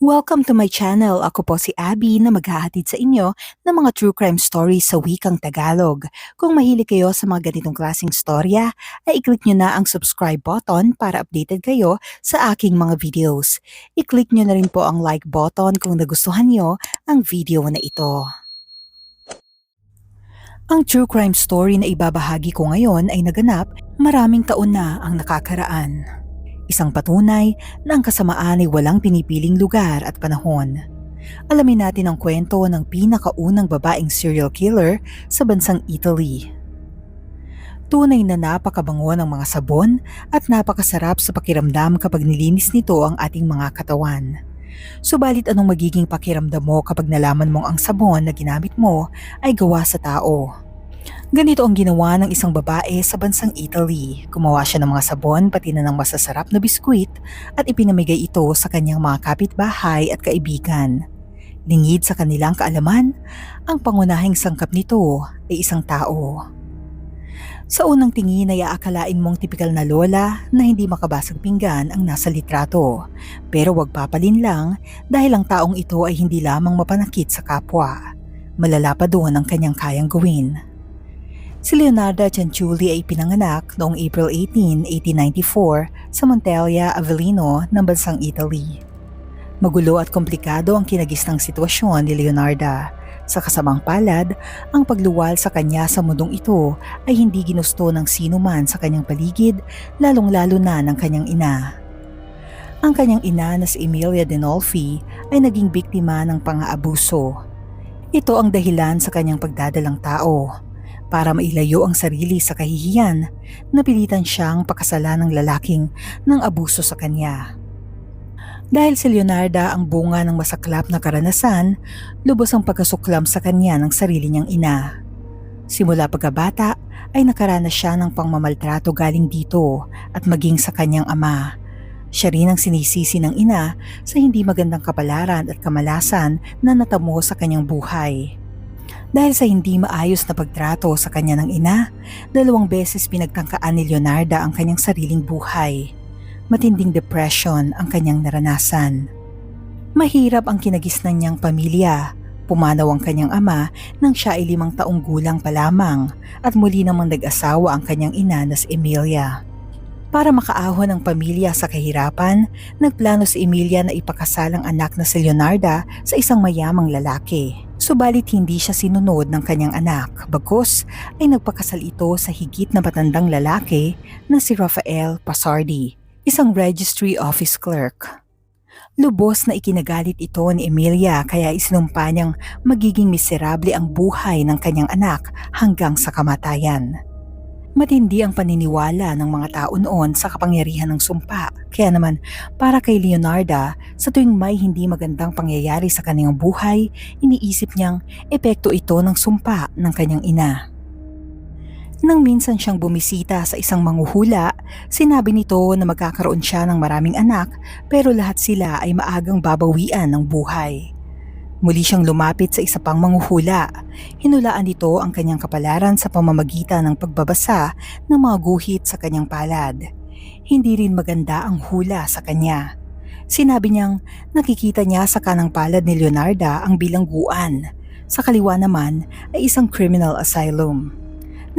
Welcome to my channel. Ako po si Abby na maghahatid sa inyo ng mga true crime stories sa wikang Tagalog. Kung mahilig kayo sa mga ganitong klaseng storya, ay i-click nyo na ang subscribe button para updated kayo sa aking mga videos. I-click nyo na rin po ang like button kung nagustuhan nyo ang video na ito. Ang true crime story na ibabahagi ko ngayon ay naganap maraming taon na ang nakakaraan. Isang patunay na ang kasamaan ay walang pinipiling lugar at panahon. Alamin natin ang kwento ng pinakaunang babaeng serial killer sa bansang Italy. Tunay na napakabango ng mga sabon at napakasarap sa pakiramdam kapag nilinis nito ang ating mga katawan. Subalit anong magiging pakiramdam mo kapag nalaman mong ang sabon na ginamit mo ay gawa sa tao? Ganito ang ginawa ng isang babae sa bansang Italy. Gumawa siya ng mga sabon pati na ng masasarap na biskwit at ipinamigay ito sa kanyang mga kapitbahay at kaibigan. Lingid sa kanilang kaalaman, ang pangunahing sangkap nito ay isang tao. Sa unang tingin ay aakalain mong tipikal na lola na hindi makabasag pinggan ang nasa litrato. Pero wag papalin lang dahil ang taong ito ay hindi lamang mapanakit sa kapwa. Malala pa doon ang kanyang kayang gawin. Si Leonardo Cianciulli ay pinanganak noong April 18, 1894 sa Montaglia, Avellino ng bansang Italy. Magulo at komplikado ang kinagisnang sitwasyon ni Leonardo. Sa kasamang palad, ang pagluwal sa kanya sa mundong ito ay hindi ginusto ng sino man sa kanyang paligid, lalong-lalo na ng kanyang ina. Ang kanyang ina na si Emilia Denolfi ay naging biktima ng pang-aabuso. Ito ang dahilan sa kanyang pagdadalang tao para mailayo ang sarili sa kahihiyan, napilitan siyang pakasala ng lalaking ng abuso sa kanya. Dahil si Leonarda ang bunga ng masaklap na karanasan, lubos ang pagkasuklam sa kanya ng sarili niyang ina. Simula pagkabata ay nakaranas siya ng pangmamaltrato galing dito at maging sa kanyang ama. Siya rin ang sinisisi ng ina sa hindi magandang kapalaran at kamalasan na natamo sa kanyang buhay. Dahil sa hindi maayos na pagtrato sa kanya ng ina, dalawang beses pinagtangkaan ni Leonarda ang kanyang sariling buhay. Matinding depression ang kanyang naranasan. Mahirap ang kinagisnan niyang pamilya. Pumanaw ang kanyang ama nang siya ay limang taong gulang pa lamang at muli namang nag-asawa ang kanyang ina na si Emilia. Para makaahon ang pamilya sa kahirapan, nagplano si Emilia na ipakasal ang anak na si Leonarda sa isang mayamang lalaki. Subalit hindi siya sinunod ng kanyang anak, bagkus ay nagpakasal ito sa higit na matandang lalaki na si Rafael Pasardi, isang registry office clerk. Lubos na ikinagalit ito ni Emilia kaya isinumpa niyang magiging miserable ang buhay ng kanyang anak hanggang sa kamatayan. Matindi ang paniniwala ng mga tao noon sa kapangyarihan ng sumpa. Kaya naman, para kay Leonarda, sa tuwing may hindi magandang pangyayari sa kanyang buhay, iniisip niyang epekto ito ng sumpa ng kanyang ina. Nang minsan siyang bumisita sa isang manghuhula, sinabi nito na magkakaroon siya ng maraming anak pero lahat sila ay maagang babawian ng buhay. Muli siyang lumapit sa isa pang manghuhula. Hinulaan nito ang kanyang kapalaran sa pamamagitan ng pagbabasa ng mga guhit sa kanyang palad. Hindi rin maganda ang hula sa kanya. Sinabi niyang nakikita niya sa kanang palad ni Leonarda ang bilangguan. Sa kaliwa naman ay isang criminal asylum.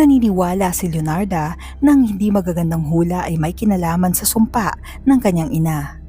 Naniniwala si Leonarda na hindi magagandang hula ay may kinalaman sa sumpa ng kanyang ina.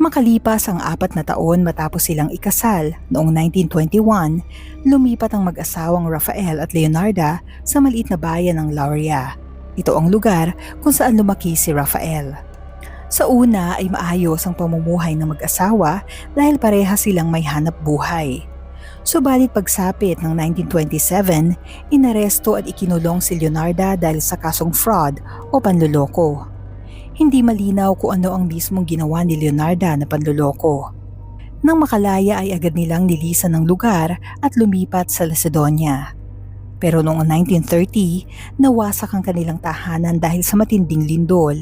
Makalipas ang apat na taon matapos silang ikasal noong 1921, lumipat ang mag-asawang Rafael at Leonarda sa maliit na bayan ng Lauria. Ito ang lugar kung saan lumaki si Rafael. Sa una ay maayos ang pamumuhay ng mag-asawa dahil pareha silang may hanap buhay. Subalit pagsapit ng 1927, inaresto at ikinulong si Leonarda dahil sa kasong fraud o panluloko. Hindi malinaw kung ano ang mismong ginawa ni Leonarda na panluloko. Nang makalaya ay agad nilang nilisan ng lugar at lumipat sa Lacedonia. Pero noong 1930, nawasak ang kanilang tahanan dahil sa matinding lindol.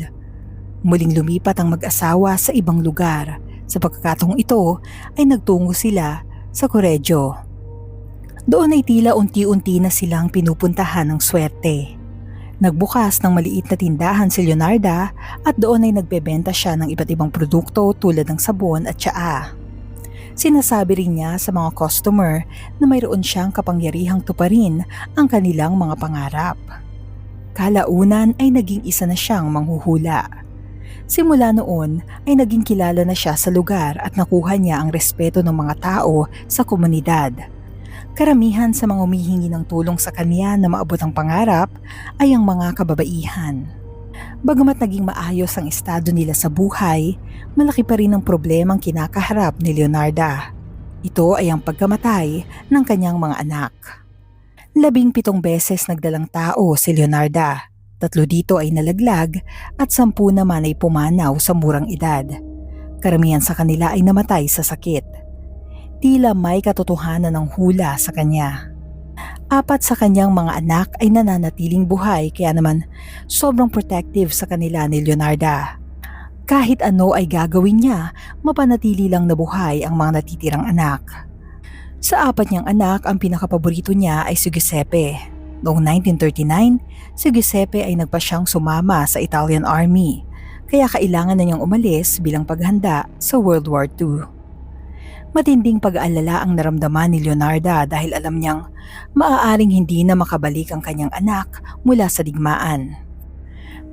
Muling lumipat ang mag-asawa sa ibang lugar. Sa pagkakataong ito ay nagtungo sila sa Correggio. Doon ay tila unti-unti na silang pinupuntahan ng swerte. Nagbukas ng maliit na tindahan si Leonarda at doon ay nagbebenta siya ng iba't ibang produkto tulad ng sabon at tsaa. Sinasabi rin niya sa mga customer na mayroon siyang kapangyarihang tuparin ang kanilang mga pangarap. Kalaunan ay naging isa na siyang manghuhula. Simula noon ay naging kilala na siya sa lugar at nakuha niya ang respeto ng mga tao sa komunidad. Karamihan sa mga humihingi ng tulong sa kanya na maabot ang pangarap ay ang mga kababaihan. Bagamat naging maayos ang estado nila sa buhay, malaki pa rin ang problemang kinakaharap ni Leonarda. Ito ay ang pagkamatay ng kanyang mga anak. Labing pitong beses nagdalang tao si Leonarda. Tatlo dito ay nalaglag at sampu naman ay pumanaw sa murang edad. Karamihan sa kanila ay namatay sa sakit. Tila may katotohanan ng hula sa kanya. Apat sa kanyang mga anak ay nananatiling buhay kaya naman sobrang protective sa kanila ni Leonarda. Kahit ano ay gagawin niya, mapanatili lang na buhay ang mga natitirang anak. Sa apat niyang anak, ang pinakapaborito niya ay si Giuseppe. Noong 1939, si Giuseppe ay nagpa siyang sumama sa Italian Army, kaya kailangan na niyang umalis bilang paghanda sa World War II. Matinding pag-aalala ang naramdaman ni Leonarda dahil alam niyang maaaring hindi na makabalik ang kanyang anak mula sa digmaan.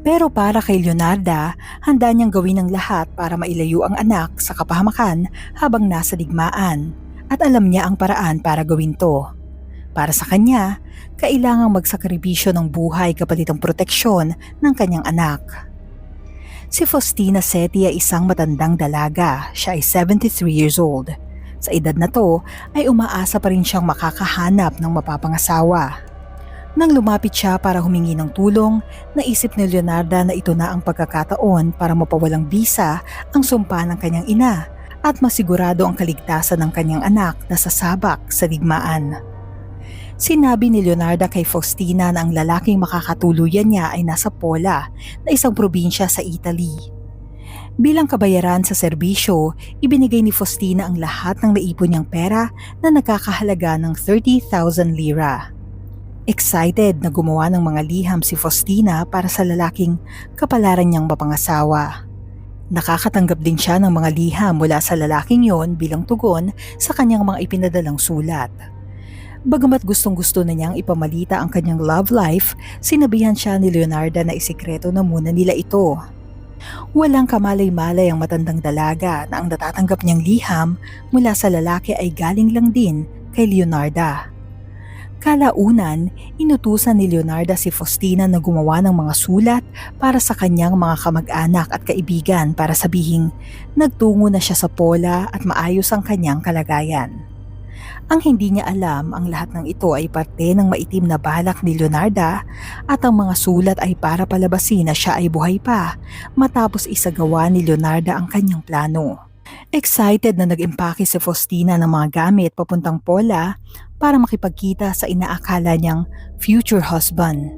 Pero para kay Leonarda, handa niyang gawin ang lahat para mailayo ang anak sa kapahamakan habang nasa digmaan at alam niya ang paraan para gawin to. Para sa kanya, kailangang magsakripisyo ng buhay kapalit ang proteksyon ng kanyang anak. Si Faustina Seti ay isang matandang dalaga. Siya ay 73 years old. Sa edad na to ay umaasa pa rin siyang makakahanap ng mapapangasawa. Nang lumapit siya para humingi ng tulong, naisip ni Leonarda na ito na ang pagkakataon para mapawalang bisa ang sumpa ng kanyang ina at masigurado ang kaligtasan ng kanyang anak na sasabak sa digmaan. Sinabi ni Leonarda kay Faustina na ang lalaking makakatuluyan niya ay nasa Pola na isang probinsya sa Italy. Bilang kabayaran sa serbisyo, ibinigay ni Faustina ang lahat ng naipon niyang pera na nagkakahalaga ng 30,000 lira. Excited na gumawa ng mga liham si Faustina para sa lalaking kapalaran niyang mapangasawa. Nakakatanggap din siya ng mga liham mula sa lalaking yon bilang tugon sa kanyang mga ipinadalang sulat. Bagamat gustong gusto na niyang ipamalita ang kanyang love life, sinabihan siya ni Leonarda na isikreto na muna nila ito Walang kamalay-malay ang matandang dalaga na ang natatanggap niyang liham mula sa lalaki ay galing lang din kay Leonarda. Kalaunan, inutusan ni Leonarda si Faustina na gumawa ng mga sulat para sa kanyang mga kamag-anak at kaibigan para sabihing nagtungo na siya sa Pola at maayos ang kanyang kalagayan. Ang hindi niya alam, ang lahat ng ito ay parte ng maitim na balak ni Leonarda at ang mga sulat ay para palabasin na siya ay buhay pa matapos isagawa ni Leonarda ang kanyang plano. Excited na nag-impake si Faustina ng mga gamit papuntang Pola para makipagkita sa inaakala niyang future husband.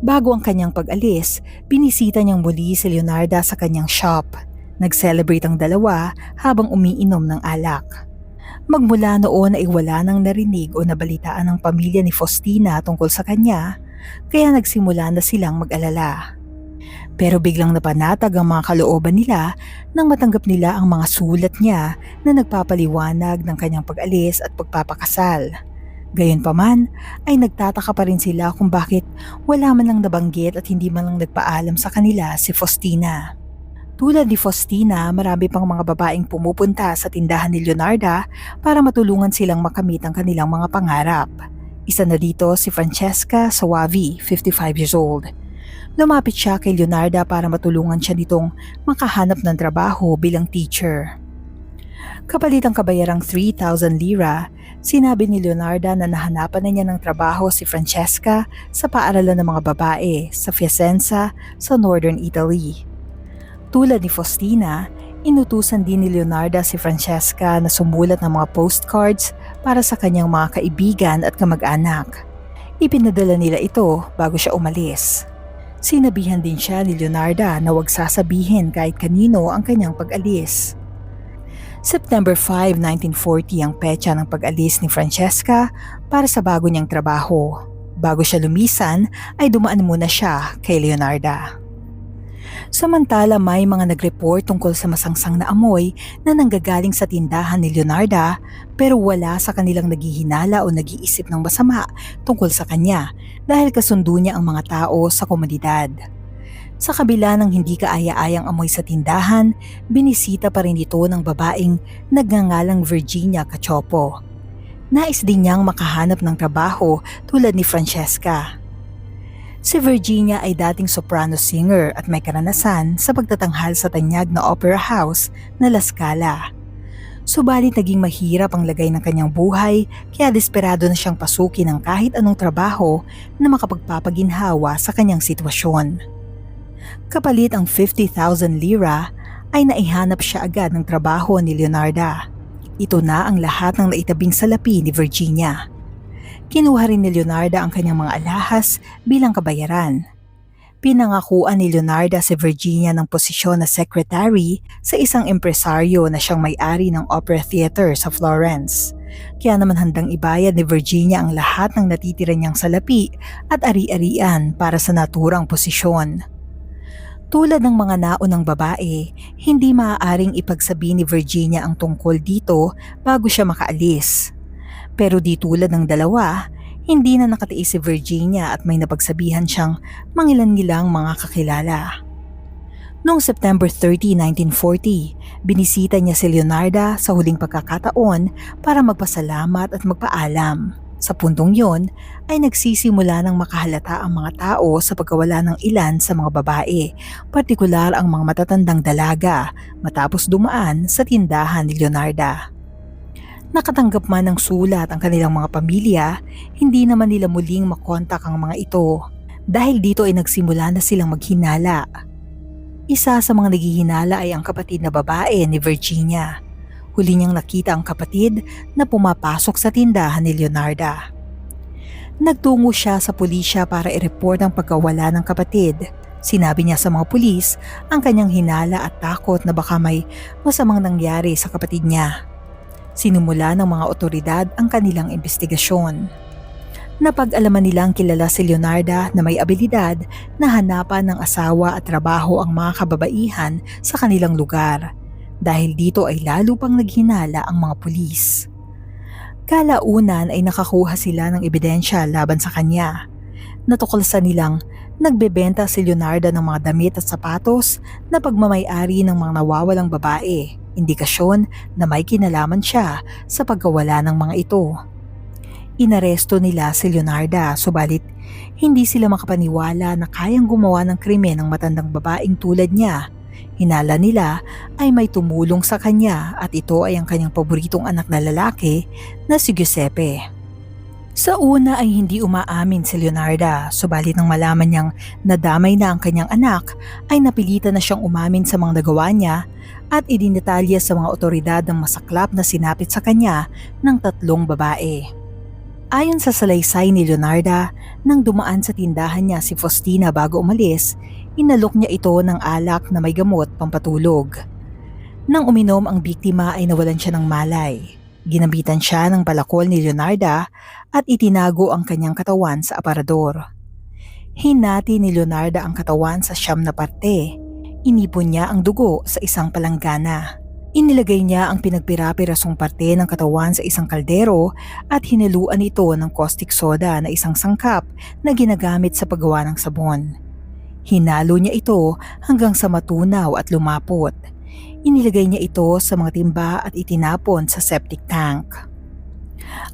Bago ang kanyang pag-alis, binisita niyang muli si Leonarda sa kanyang shop. Nag-celebrate ang dalawa habang umiinom ng alak. Magmula noon ay wala nang narinig o nabalitaan ng pamilya ni Faustina tungkol sa kanya, kaya nagsimula na silang mag-alala. Pero biglang napanatag ang mga kalooban nila nang matanggap nila ang mga sulat niya na nagpapaliwanag ng kanyang pag-alis at pagpapakasal. Gayunpaman ay nagtataka pa rin sila kung bakit wala man lang nabanggit at hindi man lang nagpaalam sa kanila si Faustina. Tulad ni Faustina, marami pang mga babaeng pumupunta sa tindahan ni Leonarda para matulungan silang makamit ang kanilang mga pangarap. Isa na dito si Francesca Sawavi, 55 years old. Lumapit siya kay Leonarda para matulungan siya nitong makahanap ng trabaho bilang teacher. Kapalit ang kabayarang 3,000 lira, sinabi ni Leonarda na nahanapan na niya ng trabaho si Francesca sa paaralan ng mga babae sa Piacenza sa Northern Italy. Tulad ni Faustina, inutusan din ni Leonarda si Francesca na sumulat ng mga postcards para sa kanyang mga kaibigan at kamag-anak. Ipinadala nila ito bago siya umalis. Sinabihan din siya ni Leonarda na huwag sasabihin kahit kanino ang kanyang pag-alis. September 5, 1940 ang petsa ng pag-alis ni Francesca para sa bago niyang trabaho. Bago siya lumisan ay dumaan muna siya kay Leonarda. Samantala may mga nag-report tungkol sa masangsang na amoy na nanggagaling sa tindahan ni Leonarda pero wala sa kanilang naghihinala o nag-iisip ng masama tungkol sa kanya dahil kasundo niya ang mga tao sa komunidad. Sa kabila ng hindi kaaya-ayang amoy sa tindahan, binisita pa rin ito ng babaeng nagngangalang Virginia Cachopo. Nais din niyang makahanap ng trabaho tulad ni Francesca. Si Virginia ay dating soprano singer at may karanasan sa pagtatanghal sa tanyag na opera house na La Scala. Subalit naging mahirap ang lagay ng kanyang buhay kaya desperado na siyang pasukin ng kahit anong trabaho na makapagpapaginhawa sa kanyang sitwasyon. Kapalit ang 50,000 lira ay naihanap siya agad ng trabaho ni Leonarda. Ito na ang lahat ng naitabing salapi ni Virginia. Kinuha rin ni Leonarda ang kanyang mga alahas bilang kabayaran. Pinangakuan ni Leonarda si Virginia ng posisyon na secretary sa isang empresaryo na siyang may-ari ng opera theater sa Florence. Kaya naman handang ibayad ni Virginia ang lahat ng natitira niyang salapi at ari-arian para sa naturang posisyon. Tulad ng mga naunang babae, hindi maaaring ipagsabi ni Virginia ang tungkol dito bago siya makaalis. Pero di tulad ng dalawa, hindi na nakatiis si Virginia at may napagsabihan siyang mangilan-ngilang mga kakilala. Noong September 30, 1940, binisita niya si Leonarda sa huling pagkakataon para magpasalamat at magpaalam. Sa puntong yon ay nagsisimula ng makahalata ang mga tao sa pagkawala ng ilan sa mga babae, partikular ang mga matatandang dalaga matapos dumaan sa tindahan ni Leonarda. Nakatanggap man ng sulat ang kanilang mga pamilya, hindi naman nila muling makontak ang mga ito dahil dito ay nagsimula na silang maghinala. Isa sa mga naghihinala ay ang kapatid na babae ni Virginia. Huli niyang nakita ang kapatid na pumapasok sa tindahan ni Leonarda. Nagtungo siya sa pulisya para i-report ang pagkawala ng kapatid. Sinabi niya sa mga pulis ang kanyang hinala at takot na baka may masamang nangyari sa kapatid niya. Sinumula ng mga otoridad ang kanilang investigasyon. Napag-alaman nilang kilala si Leonarda na may abilidad na hanapan ng asawa at trabaho ang mga kababaihan sa kanilang lugar. Dahil dito ay lalo pang naghinala ang mga pulis. Kalaunan ay nakakuha sila ng ebidensya laban sa kanya. Natuklasan nilang nagbebenta si Leonarda ng mga damit at sapatos na pagmamayari ng mga nawawalang babae indikasyon na may kinalaman siya sa pagkawala ng mga ito. Inaresto nila si Leonarda subalit hindi sila makapaniwala na kayang gumawa ng krimen ng matandang babaeng tulad niya. Hinala nila ay may tumulong sa kanya at ito ay ang kanyang paboritong anak na lalaki na si Giuseppe. Sa una ay hindi umaamin si Leonarda, subalit nang malaman niyang nadamay na ang kanyang anak, ay napilitan na siyang umamin sa mga nagawa niya at idinitalya sa mga otoridad ng masaklap na sinapit sa kanya ng tatlong babae. Ayon sa salaysay ni Leonarda, nang dumaan sa tindahan niya si Faustina bago umalis, inalok niya ito ng alak na may gamot pampatulog. Nang uminom ang biktima ay nawalan siya ng malay. Ginamitan siya ng palakol ni Leonarda at itinago ang kanyang katawan sa aparador. Hinati ni Leonarda ang katawan sa siyam na parte. Inipon niya ang dugo sa isang palanggana. Inilagay niya ang pinagpirapirasong parte ng katawan sa isang kaldero at hiniluan ito ng caustic soda na isang sangkap na ginagamit sa paggawa ng sabon. Hinalo niya ito hanggang sa matunaw at lumapot. Inilagay niya ito sa mga timba at itinapon sa septic tank.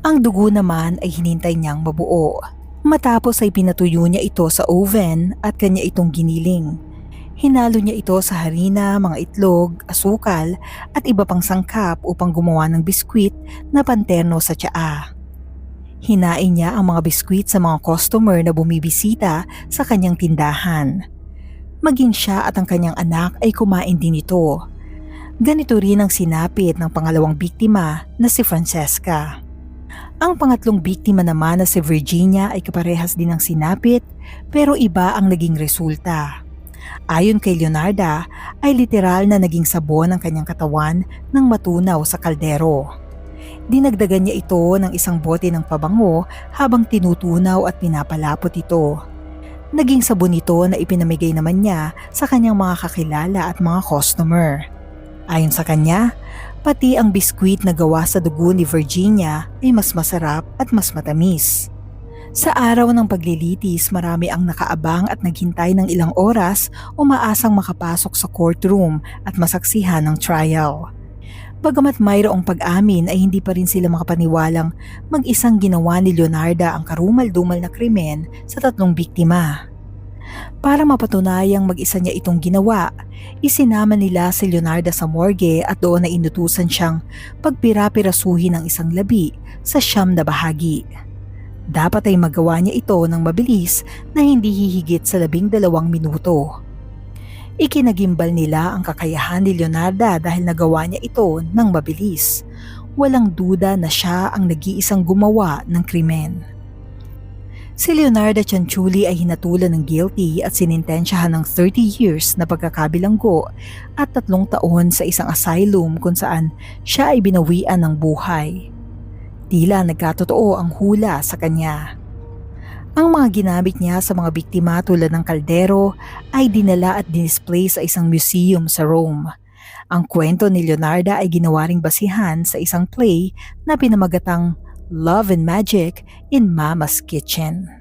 Ang dugo naman ay hinintay niyang mabuo. Matapos ay pinatuyo niya ito sa oven at kanya itong giniling. Hinalo niya ito sa harina, mga itlog, asukal at iba pang sangkap upang gumawa ng biskwit na panterno sa tsaa. Hinain niya ang mga biskwit sa mga customer na bumibisita sa kanyang tindahan. Maging siya at ang kanyang anak ay kumain din ito. Ganito rin ang sinapit ng pangalawang biktima na si Francesca. Ang pangatlong biktima naman na si Virginia ay kaparehas din ng sinapit pero iba ang naging resulta. Ayon kay Leonarda ay literal na naging sabon ang kanyang katawan ng matunaw sa kaldero. Dinagdagan niya ito ng isang bote ng pabango habang tinutunaw at pinapalapot ito. Naging sabon ito na ipinamigay naman niya sa kanyang mga kakilala at mga customer. Ayon sa kanya, pati ang biskwit na gawa sa dugo ni Virginia ay mas masarap at mas matamis. Sa araw ng paglilitis, marami ang nakaabang at naghintay ng ilang oras umaasang makapasok sa courtroom at masaksihan ng trial. Bagamat mayroong pag-amin ay hindi pa rin sila makapaniwalang mag-isang ginawa ni Leonarda ang karumal-dumal na krimen sa tatlong biktima. Para mapatunayang mag-isa niya itong ginawa, isinama nila si Leonarda sa morgue at doon na inutusan siyang pagpira-pirasuhin ng isang labi sa siyam na bahagi. Dapat ay magawa niya ito ng mabilis na hindi hihigit sa labing dalawang minuto. Ikinagimbal nila ang kakayahan ni Leonarda dahil nagawa niya ito ng mabilis. Walang duda na siya ang nag-iisang gumawa ng krimen. Si Leonardo Cianciulli ay hinatulan ng guilty at sinintensyahan ng 30 years na pagkakabilanggo at tatlong taon sa isang asylum kung saan siya ay binawian ng buhay. Tila nagkatotoo ang hula sa kanya. Ang mga ginamit niya sa mga biktima tulad ng kaldero ay dinala at dinisplay sa isang museum sa Rome. Ang kwento ni Leonardo ay ginawa ring basihan sa isang play na pinamagatang Love and Magic in Mama's Kitchen.